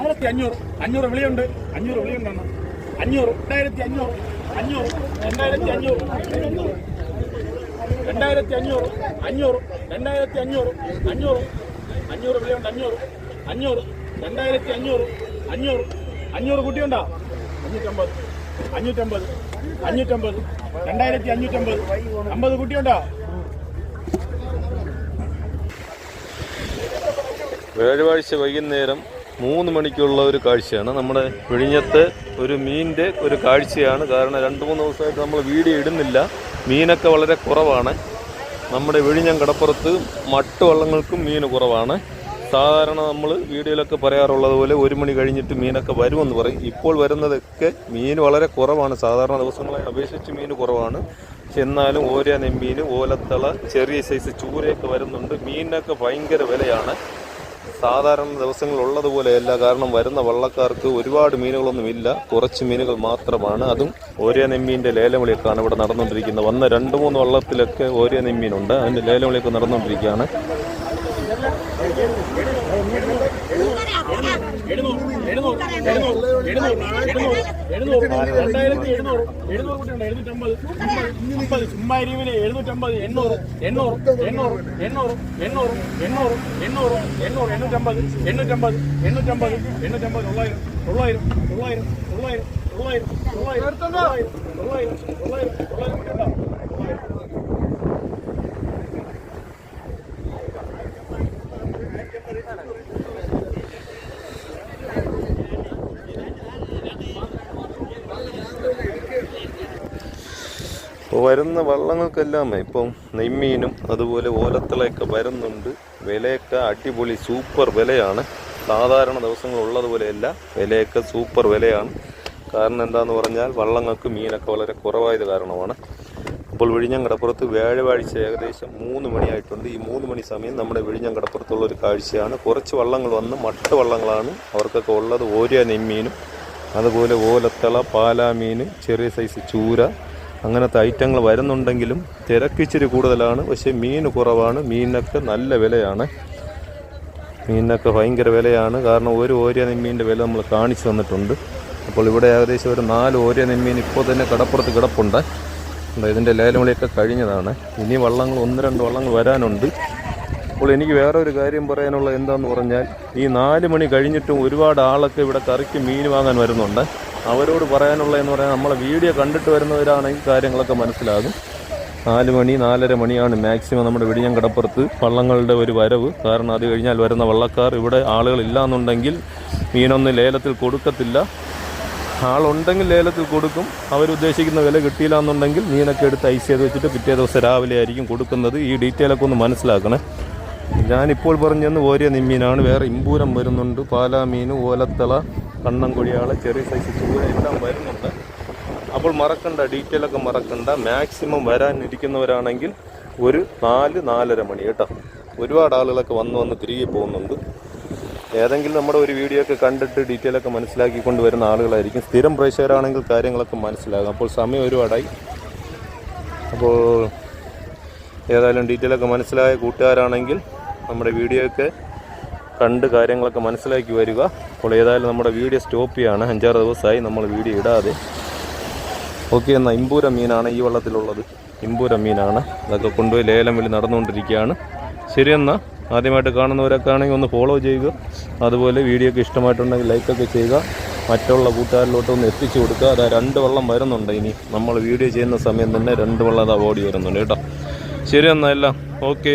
ആയിരത്തി അഞ്ഞൂറ്. അഞ്ഞൂറ് വിളിയുണ്ട്. അഞ്ഞൂറ് വിളിയുണ്ട് അണ്ണ അഞ്ഞൂറ്. രണ്ടായിരത്തി അഞ്ഞൂറ്. അഞ്ഞൂറ്. രണ്ടായിരത്തി അഞ്ഞൂറ്. രണ്ടായിരത്തി അഞ്ഞൂറ്. അഞ്ഞൂറ്. രണ്ടായിരത്തി അഞ്ഞൂറ്. അഞ്ഞൂറ്. അഞ്ഞൂറ് വിളിയുണ്ട് അഞ്ഞൂറ്. അഞ്ഞൂറ്. രണ്ടായിരത്തി അഞ്ഞൂറ്. അഞ്ഞൂറ്. അഞ്ഞൂറ് കുട്ടിയുണ്ടോ? അഞ്ഞൂറ്റമ്പത്. അഞ്ഞൂറ്റമ്പത്. അഞ്ഞൂറ്റമ്പത്. രണ്ടായിരത്തി അഞ്ഞൂറ്റമ്പത്. അമ്പത് കുട്ടിയുണ്ടോ? വ്യാഴാഴ്ച വൈകുന്നേരം മൂന്ന് മണിക്കുള്ള ഒരു കാഴ്ചയാണ്. നമ്മുടെ വിഴിഞ്ഞത്ത് ഒരു മീനിന്റെ ഒരു കാഴ്ചയാണ്. കാരണം രണ്ട് മൂന്ന് ദിവസമായിട്ട് നമ്മൾ വീഡിയോ ഇടുന്നില്ല. മീനൊക്കെ വളരെ കുറവാണ്. നമ്മുടെ വിഴിഞ്ഞം കടപ്പുറത്ത് മട്ടുവള്ളങ്ങൾക്കും മീൻ കുറവാണ്. സാധാരണ നമ്മൾ വീഡിയോയിലൊക്കെ പറയാറുള്ളത് പോലെ ഒരു മണി കഴിഞ്ഞിട്ട് മീനൊക്കെ വരുമെന്ന് പറയും. ഇപ്പോൾ വരുന്നതൊക്കെ മീൻ വളരെ കുറവാണ്. സാധാരണ ദിവസങ്ങളെ അപേക്ഷിച്ച് മീൻ കുറവാണ്. പക്ഷെ എന്നാലും ഓരോ നെമ്മീൻ ഓലത്തള ചെറിയ സൈസ് ചൂരയൊക്കെ വരുന്നുണ്ട്. മീനൊക്കെ ഭയങ്കര വിലയാണ്. സാധാരണ ദിവസങ്ങളുള്ളതുപോലെയല്ല കാരണം വരുന്ന വള്ളക്കാർക്ക് ഒരുപാട് മീനുകളൊന്നും ഇല്ല കുറച്ച് മീനുകൾ മാത്രമാണ്. അതും ഓരോ നെമ്മീന്റെ ലേലവിളിയൊക്കെയാണ് ഇവിടെ നടന്നുകൊണ്ടിരിക്കുന്നത്. വന്ന രണ്ട് മൂന്ന് വള്ളത്തിലൊക്കെ ഓരോ നെമ്മീനുണ്ട് അതിന്റെ ലേലവിളിയൊക്കെ നടന്നുകൊണ്ടിരിക്കുകയാണ്. കുട്ടിയുണ്ട് എഴുന്നൂറ്റമ്പത് എണ്ണൂറ് എണ്ണൂറ് എണ്ണൂറ് എണ്ണൂറ് എണ്ണൂറ് എണ്ണൂറ് എണ്ണൂറ് എണ്ണൂറ് എണ്ണൂറ്റമ്പത് എണ്ണൂറ്റമ്പത് എണ്ണൂറ്റമ്പത് എണ്ണൂറ്റമ്പത് തൊള്ളായിരം തൊള്ളായിരം തൊള്ളായിരം തൊള്ളായിരം തൊള്ളായിരം തൊള്ളായിരം തൊള്ളായിരം തൊള്ളായിരം തൊള്ളായിരം തൊള്ളായിരം കുട്ടിയുണ്ടോ വരുന്ന വള്ളങ്ങൾക്കെല്ലാം ഇപ്പം നെയ്മീനും അതുപോലെ ഓലത്തിളയൊക്കെ വരുന്നുണ്ട്. വിലയൊക്കെ അടിപൊളി സൂപ്പർ വിലയാണ്. സാധാരണ ദിവസങ്ങൾ ഉള്ളതുപോലെയല്ല വിലയൊക്കെ സൂപ്പർ വിലയാണ്. കാരണം എന്താന്ന് പറഞ്ഞാൽ വള്ളങ്ങൾക്ക് മീനൊക്കെ വളരെ കുറവായത് കാരണമാണ്. അപ്പോൾ വിഴിഞ്ഞങ്കടപ്പുറത്ത് വ്യാഴവാഴ്ച ഏകദേശം മൂന്ന് മണിയായിട്ടുണ്ട്. ഈ മൂന്ന് മണി സമയം നമ്മുടെ വിഴിഞ്ഞങ്കടപ്പുറത്തുള്ള ഒരു കാഴ്ചയാണ്. കുറച്ച് വള്ളങ്ങൾ വന്ന് മട്ട വള്ളങ്ങളാണ് അവർക്കൊക്കെ ഉള്ളത്. ഓരോ നെമ്മീനും അതുപോലെ ഓലത്തള പാലാമീൻ ചെറിയ സൈസ് ചൂര അങ്ങനത്തെ ഐറ്റങ്ങൾ വരുന്നുണ്ടെങ്കിലും തിരക്കിച്ചിരി കൂടുതലാണ്. പക്ഷേ മീൻ കുറവാണ്. മീനൊക്കെ നല്ല വിലയാണ്. മീനൊക്കെ ഭയങ്കര വിലയാണ്. കാരണം ഒരു ഓരിയ നെമ്മീന്റെ വില നമ്മൾ കാണിച്ചു തന്നിട്ടുണ്ട്. അപ്പോൾ ഇവിടെ ഏകദേശം ഒരു നാല് ഓരിയ നെമ്മീൻ ഇപ്പോൾ തന്നെ കടപ്പുറത്ത് കിടപ്പുണ്ട്. ഇതിന്റെ ലേലവിളിയൊക്കെ കഴിഞ്ഞതാണ്. ഇനി വള്ളങ്ങൾ ഒന്ന് രണ്ട് വള്ളങ്ങൾ വരാനുണ്ട്. അപ്പോൾ എനിക്ക് വേറെ ഒരു കാര്യം പറയാനുള്ള എന്താണെന്ന് പറഞ്ഞാൽ ഈ നാല് മണി കഴിഞ്ഞിട്ടും ഒരുപാട് ആളൊക്കെ ഇവിടെ കറിക്ക് മീൻ വാങ്ങാൻ വരുന്നുണ്ട്. അവരോട് പറയാനുള്ള എന്ന് പറയാൻ നമ്മളെ വീഡിയോ കണ്ടിട്ട് വരുന്നവരാണെങ്കിൽ കാര്യങ്ങളൊക്കെ മനസ്സിലാകും. നാല് മണി നാലര മണിയാണ് മാക്സിമം നമ്മുടെ വെടിഞ്ഞം കടപ്പുറത്ത് വള്ളങ്ങളുടെ ഒരു വരവ്. കാരണം അത് കഴിഞ്ഞാൽ വരുന്ന വള്ളക്കാർ ഇവിടെ ആളുകളില്ല എന്നുണ്ടെങ്കിൽ മീനൊന്നും ലേലത്തിൽ കൊടുക്കത്തില്ല. ആളുണ്ടെങ്കിൽ ലേലത്തിൽ കൊടുക്കും. അവരുദ്ദേശിക്കുന്ന വില കിട്ടിയില്ല എന്നുണ്ടെങ്കിൽ മീനൊക്കെ എടുത്ത് ഐസ് ചെയ്ത് വെച്ചിട്ട് പിറ്റേ ദിവസം രാവിലെ ആയിരിക്കും കൊടുക്കുന്നത്. ഈ ഡീറ്റെയിലൊക്കെ ഒന്ന് മനസ്സിലാക്കണേ. ഞാനിപ്പോൾ പറഞ്ഞെന്ന് ഓരോ നിമ്മീനാണ്. വേറെ ഇമ്പൂരം വരുന്നുണ്ട്. പാലാമീൻ ഓലത്തള കണ്ണൻകൊടിയാള ചെറിയ സൈസ് ചൂര എല്ലാം വരുന്നുണ്ട്. അപ്പോൾ മറക്കണ്ട ഡീറ്റെയിലൊക്കെ മറക്കണ്ട. മാക്സിമം വരാനിരിക്കുന്നവരാണെങ്കിൽ ഒരു നാല് നാലര മണി കേട്ടോ. ഒരുപാട് ആളുകളൊക്കെ വന്ന് വന്ന് തിരികെ പോകുന്നുണ്ട്. ഏതെങ്കിലും നമ്മുടെ ഒരു വീഡിയോ ഒക്കെ കണ്ടിട്ട് ഡീറ്റെയിൽ ഒക്കെ മനസ്സിലാക്കിക്കൊണ്ട് വരുന്ന ആളുകളായിരിക്കും. സ്ഥിരം പ്രേക്ഷകരാണെങ്കിൽ കാര്യങ്ങളൊക്കെ മനസ്സിലാകും. അപ്പോൾ സമയം ഒരുപാടായി. അപ്പോൾ ഏതായാലും ഡീറ്റെയിൽ ഒക്കെ മനസ്സിലായ കൂട്ടുകാരാണെങ്കിൽ നമ്മുടെ വീഡിയോ ഒക്കെ കണ്ട് കാര്യങ്ങളൊക്കെ മനസ്സിലാക്കി വരിക. അപ്പോൾ ഏതായാലും നമ്മുടെ വീഡിയോ സ്റ്റോപ്പ് ചെയ്യാണ്. അഞ്ചാറ് ദിവസമായി നമ്മൾ വീഡിയോ ഇടാതെ. ഓക്കെ എന്നാൽ ഇമ്പൂര മീനാണ് ഈ വള്ളത്തിലുള്ളത്. ഇമ്പൂര മീനാണ്. അതൊക്കെ കൊണ്ടുപോയി ലേലം വിളി നടന്നുകൊണ്ടിരിക്കുകയാണ്. ശരി എന്നാൽ ആദ്യമായിട്ട് കാണുന്നവരൊക്കെ ആണെങ്കിൽ ഒന്ന് ഫോളോ ചെയ്യുക. അതുപോലെ വീഡിയോ ഒക്കെ ഇഷ്ടമായിട്ടുണ്ടെങ്കിൽ ലൈക്കൊക്കെ ചെയ്യുക. മറ്റുള്ള കൂട്ടുകാരിലോട്ട് ഒന്ന് എത്തിച്ചു കൊടുക്കുക. അതാ രണ്ട് വെള്ളം വരുന്നുണ്ട് ഇനി. നമ്മൾ വീഡിയോ ചെയ്യുന്ന സമയം തന്നെ രണ്ട് വെള്ളം അത് ഓടി വരുന്നുണ്ട് കേട്ടോ. ശരി എന്നാൽ എല്ലാം. ഓക്കെ.